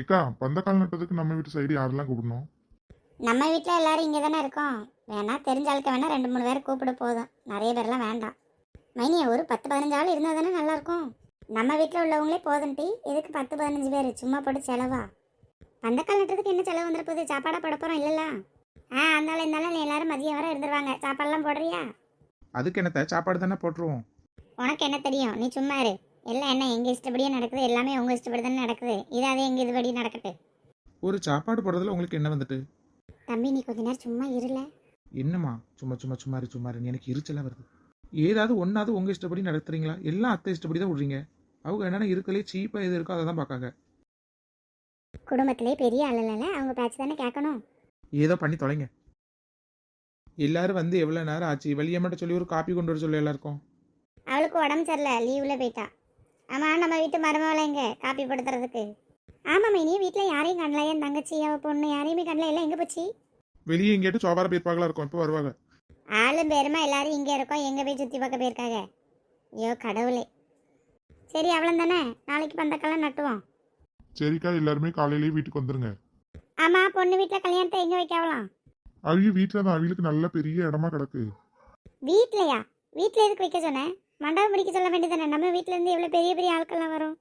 ஏக்கா பந்தக்கால் நட்டதுக்கு நம்ம வீட்டு சைடு யாரெல்லாம் கூப்பிடணும்? நம்ம வீட்டில் எல்லாரும் இங்கே தானே இருக்கோம். வேணா தெரிஞ்ச ஆளுக்கு வேணா ரெண்டு மூணு பேர் கூப்பிட போதும். நிறைய பேர்லாம் வேண்டாம். மைனி ஒரு பத்து பதினஞ்சு ஆள் இருந்தால் தானே நல்லாயிருக்கும். நம்ம வீட்டில் உள்ளவங்களே போதும் டீ. இதுக்கு பத்து பதினஞ்சு பேர்? சும்மா போட்டு செலவா? பந்தக்கால் நட்டுறதுக்கு என்ன செலவு வந்துட போகுது? சாப்பாடாக போட போகிறோம் இல்லைல்ல? ஆ அதனால இருந்தாலும் நீ எல்லாரும் மதியம் வரை இருந்துருவாங்க. சாப்பாடெல்லாம் போடுறியா? அதுக்கு என்னத்த? சாப்பாடு தானே போட்டுருவோம். உனக்கு என்ன தெரியும்? நீ சும்மா இரு. எல்லாம் என்ன எங்கள் இஷ்டப்படியே நடக்குது எல்லாமே உங்கள் இஷ்டப்படி தானே நடக்குது. இது அதே எங்கள் இதுபடி நடக்கட்டு. ஒரு சாப்பாடு போடுறதுல உங்களுக்கு என்ன வந்துட்டு? தம்பி நீ கொஞ்ச நேரம் சும்மா இருல. என்னம்மா சும்மா சும்மா சும்மா இரு சும்மா இரு எனக்கு எரிச்சலாக வருது. ஏதாவது ஒன்றாவது உங்கள் இஷ்டப்படி நடத்துறீங்களா? எல்லாம் அத்தை இஷ்டப்படி தான் விடுறீங்க. அவங்க என்னென்ன இருக்கலே சீப்பாக எது இருக்கோ அதை தான் பார்க்காங்க. குடும்பத்திலே பெரிய ஆளுல அவங்க பேச்சு தானே கேட்கணும். ஏதோ பண்ணி தொலைங்க. எல்லாரும் வந்து எவ்வளோ நேரம் ஆச்சு? வெளியம்மாட்ட சொல்லி ஒரு காப்பி கொண்டு வர சொல்லி எல்லாருக்கும். அவளுக்கு உடம்பு சரியில்லை லீவில் போயிட்டா. ஆமாம் நம்ம வீட்டு மருமகளை எங்க காப்பி படுத்துறதுக்கு ஆமாம் மைனி வீட்டில் யாரையும் காணல என் தங்கச்சி அவள் பொண்ணு யாரையுமே காணல. எல்லாம் எங்கே போச்சு? வெளியே எங்கேயாட்டு சோபார போயிருப்பாங்களா இருக்கும். இப்போ வருவாங்க. ஆளும் பேருமா எல்லாரும் இங்கே இருக்கோம். எங்கே போய் சுற்றி பார்க்க போயிருக்காங்க? ஐயோ கடவுளே. சரி அவ்வளோ தானே? நாளைக்கு பந்தக்கெல்லாம் நட்டுவோம். சரிக்கா எல்லாருமே காலையிலேயே வீட்டுக்கு வந்துருங்க. ஆமாம் பொண்ணு வீட்டில் கல்யாணத்தை எங்கே வைக்கவலாம் அவிய வீட்டில் தான். அவிகளுக்கு நல்ல பெரிய இடமா கிடக்கு. வீட்லையா? வீட்டில் எதுக்கு வைக்க சொன்னேன் மண்டபம் பிடிக்க சொல்ல வேண்டியதானே நம்ம வீட்டிலேருந்து எவ்வளோ பெரிய பெரிய ஆட்கள்லாம் வரும்?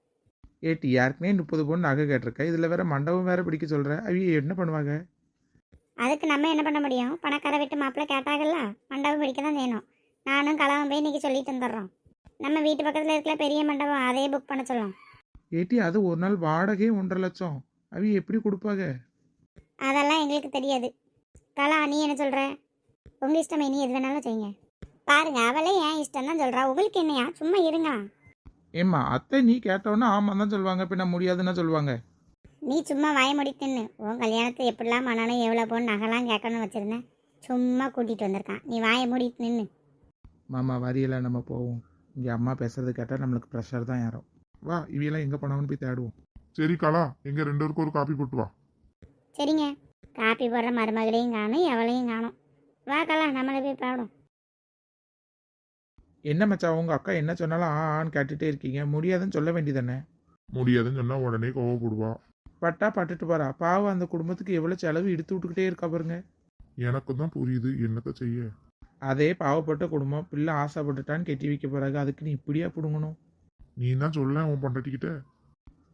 ஏட்டி யாருக்குமே முப்பது பொண்ணு நகை கேட்டிருக்க? இதில் வேற மண்டபம் வேற பிடிக்க சொல்கிற அவங்க என்ன பண்ணுவாங்க? அதுக்கு நம்ம என்ன பண்ண முடியும்? பணக்கார வீட்டு மாப்பிள்ளை கேட்டாங்கல்ல மண்டபம் பிடிக்க தான் வேணும் நானும் கலவன் போய் இன்னைக்கு சொல்லிட்டு வந்துடுறோம். நம்ம வீட்டு பக்கத்தில் இருக்கிற பெரிய மண்டபம் அதையே புக் பண்ண சொல்லும். ஏட்டி அது ஒரு நாள் வாடகையே ஒன்றரை லட்சம். அவங்க எப்படி கொடுப்பாங்க? அதெல்லாம் எங்களுக்கு தெரியாது. கலா நீ என்ன சொல்கிற உங்கள் இஷ்டம் நீ எது வேணாலும் செய்யுங்க. பாருங்க அவளே ஏன் இஷ்டம் தான் சொல்கிறா உங்களுக்கு என்னையா? சும்மா இருங்க. ஏம்மா அத்தை நீ கேட்டோன்னா ஆமாம் தான் சொல்லுவாங்க பின்ன முடியாதுன்னா சொல்லுவாங்க. நீ சும்மா வாய முடித்துன்னு உன் கல்யாணத்தை எப்படிலாம் பண்ணணும் எவ்வளோ போகணும் நகைலாம் கேட்கணும்னு வச்சுருந்தேன். சும்மா கூட்டிகிட்டு வந்திருக்கான். நீ வாயை மூடிட்டு நின்று மாமா வரியல நம்ம போவோம். இங்கே அம்மா பேசுறது கேட்டால் நம்மளுக்கு ப்ரெஷர் தான் யாரும் வா இவையெல்லாம் எங்கே போனாங்கன்னு போய் தேடுவோம். சரி காலா எங்க ரெண்டு பேருக்கும் ஒரு காப்பி போட்டு வா. சரிங்க. காப்பி போடுற மருமகளையும் காணும் எவளையும் காணும். வா கலா நம்மளை போய் பாடும் என்ன மச்சான் உங்கள் அக்கா என்ன சொன்னாலும் ஆ ஆன்னு கேட்டுகிட்டே இருக்கீங்க. முடியாதுன்னு சொல்ல வேண்டியதானே முடியாதுன்னு சொன்னா உடனே கோவப்படுவா. பட்டா பட்டுட்டு போறா. பாவம் அந்த குடும்பத்துக்கு எவ்வளோ செலவு எடுத்து விட்டுக்கிட்டே இருக்கா பாருங்க. எனக்கு தான் புரியுது. என்னத்த செய்ய? அதே பாவப்பட்ட குடும்பம். பிள்ளை ஆசைப்பட்டுட்டான்னு கெட்டி வைக்க போறாங்க அதுக்கு நீ இப்படியா பிடுங்கணும்? நீ தான் சொல்ல உன் பொண்டாட்டிக்கிட்ட?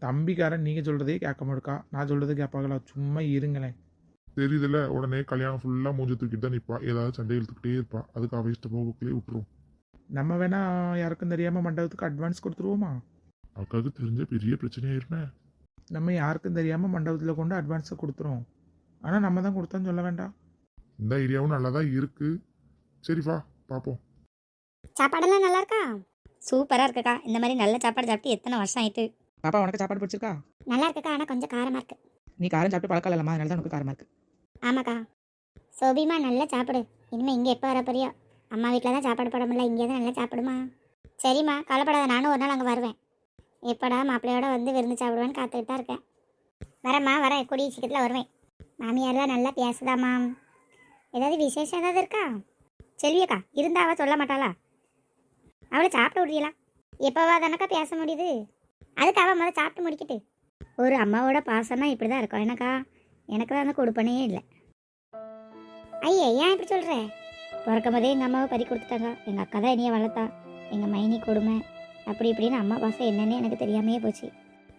தம்பிக்காரன் நீங்கள் சொல்கிறதே கேட்க மாட்டா நான் சொல்கிறது கேட்பாங்களா? சும்மா இருங்களேன். தெரியுதுல உடனே கல்யாணம் ஃபுல்லாக மூஞ்சி தூக்கிட்டு தான் நிற்பா ஏதாவது சண்டை இழுத்துக்கிட்டே இருப்பா. அதுக்கு அவ இஷ்ட போகக்குள்ளே விட்டுரும். நம்ம வேணா யாருக்கும் தெரியாமல் மண்டபத்துக்கு அட்வான்ஸ் கொடுத்துருவோமா? அக்காவுக்கு தெரிஞ்ச பெரிய பிரச்சனையாயிருமே. நம்ம யாருக்கும் தெரியாமல் மண்டபத்தில் கொண்டு அட்வான்ஸை கொடுத்துருவோம் ஆனால் நம்ம தான் கொடுத்தோன்னு சொல்ல வேண்டாம். இந்த ஐடியாவும் நல்லா தான் இருக்கு. சரி வா பார்ப்போம் சாப்பாடெல்லாம் நல்லா இருக்கா சூப்பராக இருக்குக்கா. இந்த மாதிரி நல்ல சாப்பாடு சாப்பிட்டு எத்தனை வருஷம் ஆயிட்டு. பாப்பா உனக்கு சாப்பாடு பிடிச்சிருக்கா? நல்லா இருக்குக்கா ஆனால் கொஞ்சம் காரமாக இருக்கு. நீ காரம் சாப்பிட்டு பழக்கம் இல்லைம்மா. அதனால தான் உனக்கு காரமாக இருக்கு. ஆமாக்கா. சோபிமா நல்லா சாப்பிடு. இனிமேல் இங்கே எப்போ வர போறியோ அம்மா வீட்டில் தான் சாப்பாடு போட முடியல இங்கே தான் நல்லா சாப்பிடுமா? சரிம்மா கவலைப்படாத நானும் ஒரு நாள் அங்கே வருவேன். எப்படா மாப்பிள்ளையோட வந்து விருந்து சாப்பிடுவேன்னு காத்துக்கிட்டு தான் இருக்கேன். வரேம்மா வரேன் கூடிய சீக்கிரத்தில் வருவேன். மாமியார்லாம் நல்லா பேசுதாம்மா. ஏதாவது விசேஷம் ஏதாவது இருக்கா? செல்வியக்கா இருந்தா அவள் சொல்ல மாட்டாளா? அவளை சாப்பிட விடுறீங்களா எப்போவா தானக்கா பேச முடியுது? அதுக்கு அவள் முதல்ல சாப்பிட்டு முடிக்கிட்டு. ஒரு அம்மாவோட பாசம்னா இப்படி தான் இருக்கும் எனக்கா எனக்கு தான் அந்த கொடுப்பனே இல்லை. ஐயா ஏன் இப்படி சொல்கிற பிறக்கும் போதே எங்கள் அம்மாவை பறி கொடுத்துட்டாங்க. எங்கள் அக்கா தான் என்னைய வளர்த்தா. எங்கள் மைனி கொடுமை. அப்படி இப்படின்னு அம்மா பாசம் என்னன்னு எனக்கு தெரியாமையே போச்சு.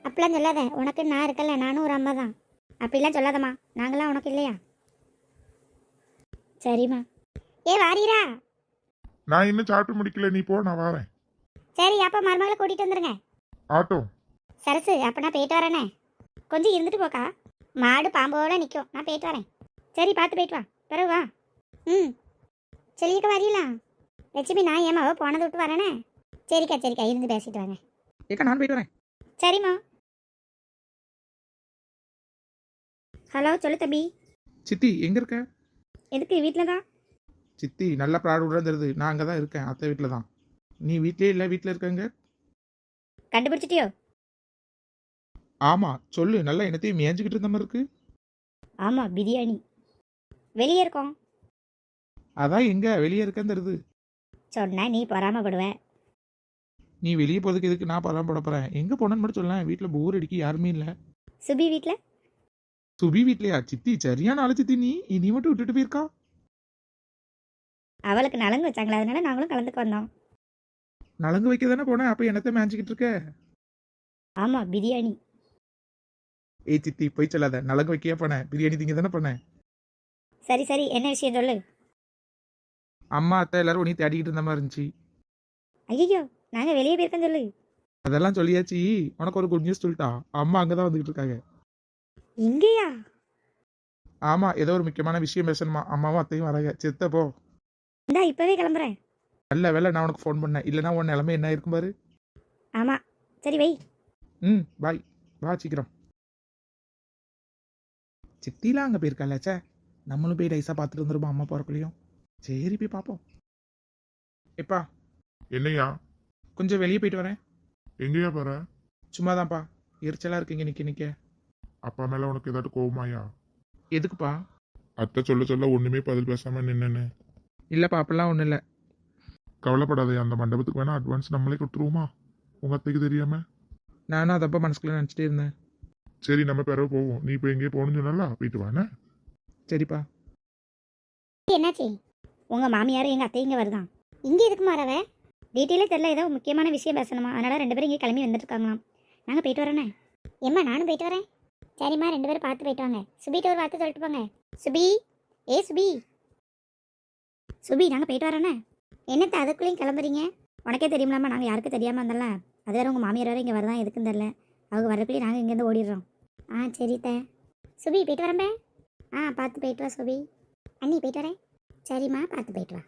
அப்படிலாம் சொல்லாத. உனக்கு நான் இருக்கல நானும் ஒரு அம்மா தான் அப்படிலாம் சொல்லாதம்மா. நாங்களாம் உனக்கு இல்லையா? சரிம்மா. ஏ வாரீரா. நான் இன்னும் சாப்பிட்டு முடிக்கல. நீ போ நான் வரேன். சரி அப்போ மருமகளை கூட்டிகிட்டு வந்துருங்க. ஆட்டோ. சரசு அப்போ நான் போயிட்டு வரேனே. கொஞ்சம் இருந்துட்டு போக்கா. மாடு பாம்போட நிற்கும் நான் போயிட்டு வரேன். சரி பார்த்து போயிட்டு வா. பிறகு வா. ம். சொல்லியிருக்க வரீங்களா லட்சுமி நான் ஏமாவோ போனதை விட்டு வரேனே? சரிக்கா சரிக்கா இருந்து பேசிட்டு வாங்க. ஏக்கா நான் போயிட்டு வரேன். சரிம்மா. ஹலோ சொல்லு தம்பி. சித்தி எங்கே இருக்க? எதுக்கு வீட்டில் தான்? சித்தி நல்ல ப்ராடு விட தெரியுது நான் அங்கே தான் இருக்கேன் அத்தை வீட்டில் தான். நீ வீட்லயே இல்லை வீட்டில் இருக்கங்க கண்டுபிடிச்சிட்டியோ? ஆமாம் சொல்லு நல்லா என்னத்தையும் மேய்ஞ்சிக்கிட்டு இருந்த மாதிரி இருக்கு. ஆமாம் பிரியாணி. வெளியே இருக்கோம். அதான் எங்கே? வெளியே இருக்கேன்னு தெரியுது சொன்னா நீ பொறாமப்படுவ. நீ வெளியே போகிறதுக்கு எதுக்கு நான் பரம் போட போகிறேன் எங்கே போனேன்னு மட்டும் சொல்லேன். வீட்டில் போர் அடிக்கி யாருமே இல்லை. சுபி வீட்டில் சுபி வீட்லயா? சித்தி சரியான ஆளு சித்தி நீ. நீ மட்டும் விட்டுட்டு போயிருக்கா? அவளுக்கு நலங்கு வச்சாங்களா அதனால நாங்களும் கலந்துக்கு வந்தோம். நலங்கு வைக்க தானே போனேன். அப்ப என்னத்த மேய்ச்சிக்கிட்டு இருக்க? ஆமாம் பிரியாணி. ஏய் சித்தி போய் சொல்லாத. நலங்கு வைக்கையா போனேன். பிரியாணி திங்க தானே பண்ணேன் சரி சரி. என்ன விஷயம் சொல்லு? அம்மா அத்தை எல்லாரும் உன்னை தேடிக்கிட்டு இருந்த மாதிரி இருந்துச்சு. ஐயோ நாங்கள் வெளியே போயிருக்கோம் சொல்லு. அதெல்லாம் சொல்லியாச்சு. உனக்கு ஒரு குட் நியூஸ் சொல்லிட்டா. அம்மா அங்கதான் வந்துகிட்டு இருக்காங்க. இங்கேயா? ஆமா ஏதோ ஒரு முக்கியமான விஷயம் பேசணுமா? அம்மாவும் அத்தையும் வராங்க. செத்த போ. இந்தா இப்போவே கிளம்புறேன். நல்ல வேலை நான் உனக்கு ஃபோன் பண்ணேன். இல்லைன்னா உன் நிலைமை என்ன இருக்கும் பாரு. ஆமாம் சரி வை. ம் பாய் வா சீக்கிரம். சித்திலாம் அங்கே போயிருக்கால ச்சே நம்மளும் போய் டைஸாக பார்த்துட்டு வந்துருப்போம் அம்மா போகிறக்குள்ளேயும் சரி போய் பார்ப்போம் எப்பா என்னையா? கொஞ்சம் வெளியே போயிட்டு வரேன். எங்கேயா போற? சும்மா தான்ப்பா எரிச்சலாக இருக்குங்க நிற்க நிற்க அப்பா மேல உனக்கு ஏதாட்டு கோவமாயா? எதுக்குப்பா? அத்தை சொல்ல சொல்ல ஒண்ணுமே பதில் பேசாம நின்னு இல்லைப்பா அப்படிலாம் ஒன்றும் இல்லை. கவலைப்படாதே அந்த மண்டபத்துக்கு வேணா அட்வான்ஸ் நம்மளே கொடுத்துருவோமா? உங்க அத்தைக்கு தெரியாம? நானும் அதப்பா மனசுக்குள்ள நினச்சிட்டே இருந்தேன். சரி நம்ம பிறகு போவோம். நீ இப்போ எங்கேயே போகணும்னு சொன்னல போயிட்டு வானே? சரிப்பா. என்னாச்சு? உங்கள் மாமியார் எங்கள் அத்தை இங்கே வருதான். இங்கே எதுக்கு மாறவ டீட்டெயிலே தெரில ஏதோ முக்கியமான விஷயம் பேசணுமா? அதனால் ரெண்டு பேரும் இங்கே கிளம்பி வந்துட்டுருக்காங்களாம். நாங்கள் போயிட்டு வரோண்ணே ஏம்மா நானும் போயிட்டு வரேன். சரிம்மா ரெண்டு பேரும் பார்த்து போயிட்டு வாங்க. சுபிகிட்ட ஒரு வார்த்தை சொல்லிட்டு போங்க. சுபி ஏ சுபி. சுபி நாங்கள் போயிட்டு வரோண்ணே என்னத்த அதுக்குள்ளேயும் கிளம்புறீங்க? உனக்கே தெரியுமில்லாமா நாங்கள் யாருக்கும் தெரியாமல் இருந்தோம்ல அது வேற உங்கள் மாமியார் வேறு இங்கே வரதான் எதுக்குன்னு தெரில அவங்க வரக்குள்ளேயே நாங்கள் இங்கேருந்து ஓடிடுறோம். ஆ சரி த. சுபி போயிட்டு வரம்பே ஆ பார்த்து போயிட்டு வா சுபி. அண்ணி போயிட்டு வரேன். சரிம்மா பார்த்து போயிட்டு வா.